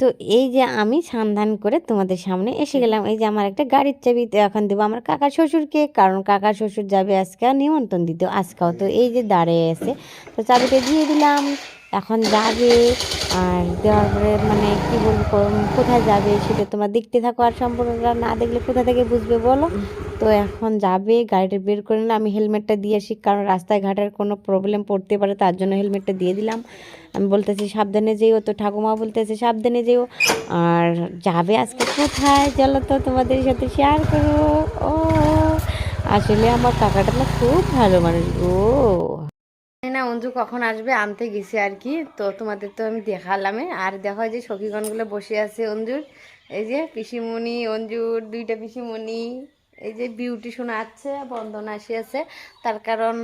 তো এই যে আমি সন্ধান করে তোমাদের সামনে এসে গেলাম। এই যে আমার একটা গাড়ির চাবি তো এখন দেবো আমার কাকার শ্বশুরকে কারণ কাকার শ্বশুর যাবে আজকে নিমন্ত্রণ দিতে। আজকেও তো এই যে দাঁড়িয়ে আছে। তো চাবিটা দিয়ে দিলাম। এখন যাবে আর দেওয়ার পরে মানে কী বলব কোথায় যাবে সেটা তোমরা দেখতে থাকো আর সম্পূর্ণটা না দেখলে কোথা থেকে বুঝবে বলো? তো এখন যাবে গাড়িটা বের করে নিলাম আমি হেলমেটটা দিয়ে আসি কারণ রাস্তায় ঘাটের কোনো প্রবলেম পড়তে পারে তার জন্য হেলমেটটা দিয়ে দিলাম। আমি বলতেছি সাবধানে যেও তো ঠাকুমা বলতেছে সাবধানে যেও। আর যাবে আজকে কোথায় চলো তো তোমাদের সাথে শেয়ার করো? ও আসলে আমার কাকাটা না খুব ভালো মানুষ ও না অঞ্জু কখন আসবে, আনতে গেছে আর কি। তো তোমাদের তো আমি দেখালামে। আর দেখো যে সখীগণগুলো বসে আছে অঞ্জুর। এই যে পিসিমণি, অঞ্জুর, দুইটা পিসিমণি, এই যে বিউটি বন্ধন আসি আছে। তার কারণ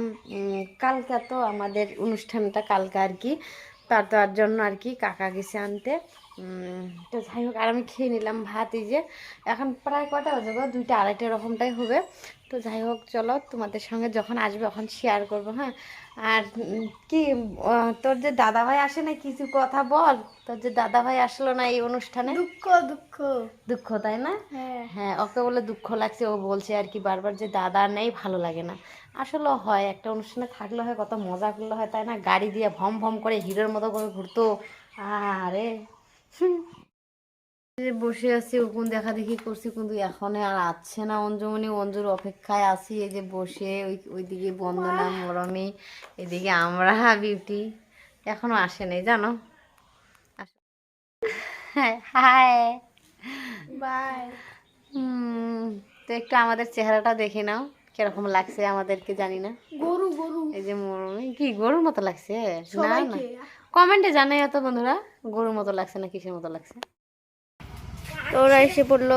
কালকা তো আমাদের অনুষ্ঠানটা কালকা আর কি। তার তার জন্য আর কি কাকা গেছে আনতে। তো যাই হোক আর আমি খেয়ে নিলাম ভাত এই যে। এখন প্রায় কটা বাজে গো দুইটা আড়াইটা রকমটাই হবে। তো যাই হোক চলো তোমাদের সঙ্গে যখন আসবে তখন শেয়ার করব হ্যাঁ? আর কি তোর যে দাদা ভাই আসে না কিছু কথা বল? তোর যে দাদা ভাই আসলো না এই অনুষ্ঠানে? দুঃখ দুঃখ। দুঃখ তাই না? হ্যাঁ। হ্যাঁ ওকে বলে দুঃখ লাগছে ও বলছে আর কি বারবার যে দাদা নেই ভালো লাগে না। আসলে হয় একটা অনুষ্ঠানে থাকলে হয় কত মজা করলে হয় তাই না? গাড়ি দিয়ে ভম ভম করে হিরোর মতো করে ঘুরতো। আরে। বসে আছি ওকুন দেখা দেখি করছি কিন্তু এখন আর আসছে না অঞ্জুমনি অঞ্জুর অপেক্ষায় আছি এই যে বসে ওই ওইদিকে বন্দনা মরমি এদিকে আমরা বিউটি এখনও আসে নাই জানো? হ্যাঁ হাই বাই! তো একটু আমাদের চেহারাটা দেখে নাও কীরকম লাগছে আমাদেরকে জানি না। গরু গরু। এই যে মরমি কি গরুর মতো লাগছে? না না। কমেন্টে জানাই এত বন্ধুরা গরুর মতো লাগছে না কিসের মতো লাগছে? তো ওরা এসে পড়ল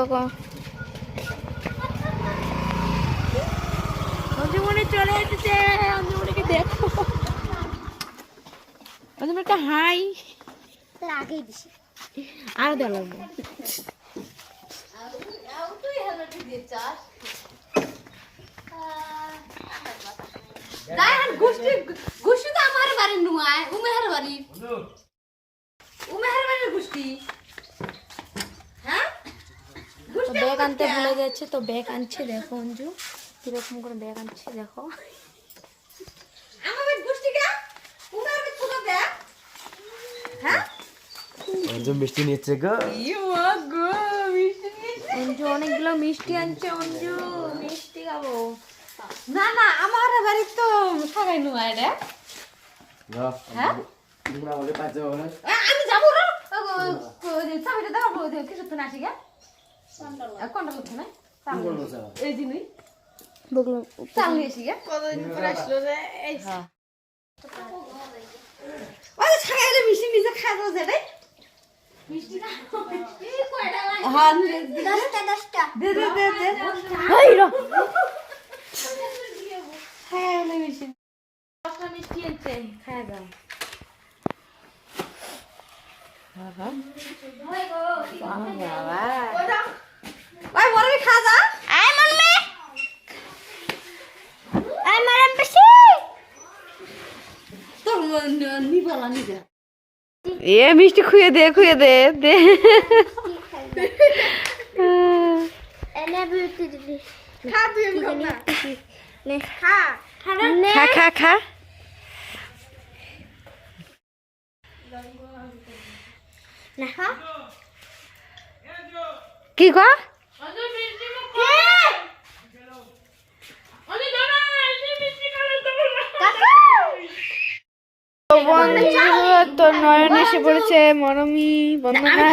অঞ্জুমনি চলে এসেছে অঞ্জুমনিকে দেখো। হাই। লাগেই দিছি আর দেওয়া লাগবে। গুষ্টি গুষ্টি তো আমার বাড়ির নুয়ায় উমেহার বাড়ির উমেহার বাড়ির গুষ্টি হ্যাঁ? ব্যাগ আনতে ভুলে গেছে তো ব্যাগ আনছে দেখো অঞ্জু। কীরকম করে ব্যাগ আনছে দেখো। হ্যাঁ? অঞ্জু মিষ্টি নিচ্ছে গো। ইয়ে। অঞ্জু অনেকগুলো মিষ্টি আনছে অঞ্জু। মিষ্টি খাব। না না আমার বাড়ির তো সবাই নুয়ায় রে। আমি যাব রে। চাবিটা দেওয়া কিছু তো না আসি গে? কোনটা লোক না এই জিনিস বগলো। চাল নিয়ে আসি গে। কতদিন পরে আসলো রে এই ওই ছাগা এলে মিষ্টি নিজে খাওয়া দাওয়া যায় রে মিষ্টি না হ্যাঁ দে দশটা দশটা। দে দে দে দে। হাই রা। হ্যাঁ এলে মিষ্টি আনছে খায় দাও। ওই বড় খা যা আই মাম্মি। আই মারাম পেছি তোর নিবলা নিজে এ মিষ্টি খুঁয়ে দে খুঁয়ে দে দে। খা খা খা খা খা না খা কি কয় তো। নয়ন এসে পড়েছে Marami Bandana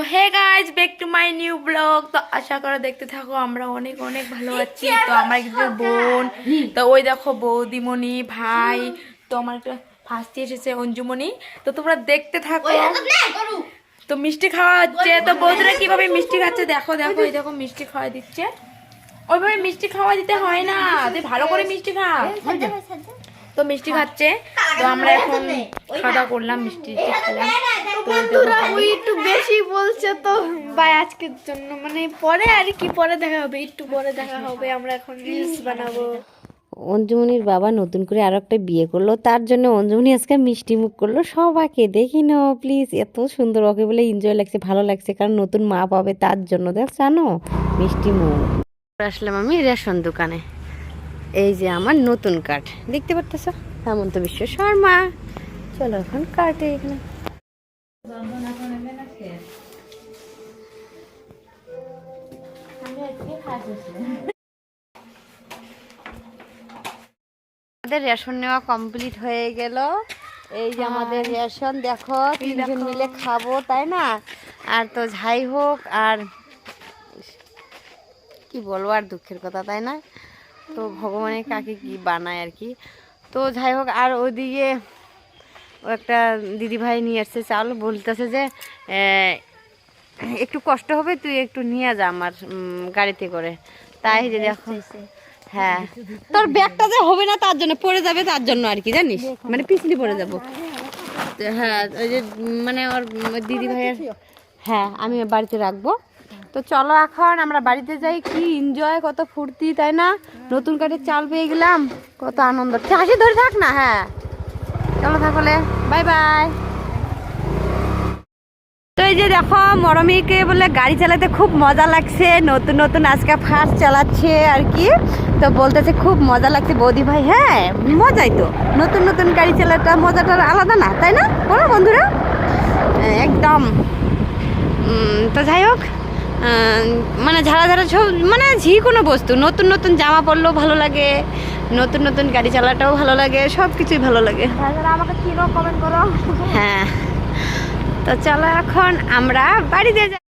hey guys back to my new blog তো আশা করে দেখতে থাকো আমরা অনেক অনেক ভালো আছি। তো আমার কিছু বোন। তো ওই দেখো বৌদিমণি ভাই। তো আমার একটা ফার্স্টে এসেছে অঞ্জুমণি। তো তোমরা দেখতে থাকো। তো মিষ্টি খাওয়া হচ্ছে। তো বৌদিরা কীভাবে মিষ্টি খাচ্ছে দেখো দেখো এই দেখো মিষ্টি খাওয়া দিচ্ছে। ওইভাবে মিষ্টি খাওয়া দিতে হয় না। তুই ভালো করে মিষ্টি খা। তো মিষ্টি খাচ্ছে। তো আমরা এখন খাওয়া করলাম মিষ্টি খেলাম তো ওই একটু বেশি বলছে তো। বাই আজকের জন্য মানে পরে আর কি পরে দেখা হবে একটু পরে দেখা হবে। আমরা এখন রিলস বানাবো। অঞ্জুমনির বাবা নতুন করে আরও একটা বিয়ে করল, তার জন্য অঞ্জুমনি আজকে মিষ্টি মুখ করল। সবাইকে দেখি না প্লিজ এত সুন্দর, ওকে বলে এনজয় লাগছে, ভালো লাগছে, কারণ নতুন মা পাবে তার জন্য। দেখ, জানো, মিষ্টি মুখ। আসলাম আমি রেশন দোকানে। এই যে আমার নতুন কার্ড, দেখতে পারতেছ? হেমন্ত বিশ্ব শর্মা। চলো এখন কার্টে এখানে। আমাদের রেশন নেওয়া কমপ্লিট হয়ে গেল। এই যে আমাদের রেশন দেখো তিনজন মিলে খাব তাই না? আর তো যাই হোক আর কি বলব আর দুঃখের কথা তাই না? তো ভগবানের কাকে কি বানায় আর কি? তো যাই হোক আর ওইদিকে ও একটা দিদিভাই নিয়ে আসছে চাল বলতেছে যে একটু কষ্ট হবে তুই একটু নিয়ে যা আমার গাড়িতে করে। তাই যে দেখো। হ্যাঁ। তোর ব্যাগটা যে হবে না তার জন্য পড়ে যাবে তার জন্য আর কি জানিস? মানে পিছলি পড়ে যাব। হ্যাঁ ওই যে মানে ওর দিদি ভাইয়ের হ্যাঁ আমি বাড়িতে রাখব। তো চলো এখন আমরা বাড়িতে যাই। কি এনজয় কত ফুর্তি তাই না? নতুন কাঠের চাল পেয়ে গেলাম। কত আনন্দ। হাসি ধরে থাক না হ্যাঁ। চলো থাকলে বাই বাই তো এই যে দেখো মরমিকে বলে গাড়ি চালাতে খুব মজা লাগছে। নতুন নতুন আজকে ফার্স্ট চালাচ্ছে আর কি। তো বলতেছে খুব মজা লাগছে। বৌদি ভাই হ্যাঁ মজাই তো। নতুন নতুন গাড়ি চালাটা মজাটার আলাদা না তাই না? বলো বন্ধুরা। একদম। তো যাই হোক মানে ঝাড়া ঝাড়া সব মানে যে কোনো বস্তু নতুন নতুন জামা পরলেও ভালো লাগে নতুন নতুন গাড়ি চালাটাও ভালো লাগে সব কিছুই ভালো লাগে। আমাকে কিনো কমেন্ট করো? হ্যাঁ। তো চলো এখন আমরা বাড়িতে যাই।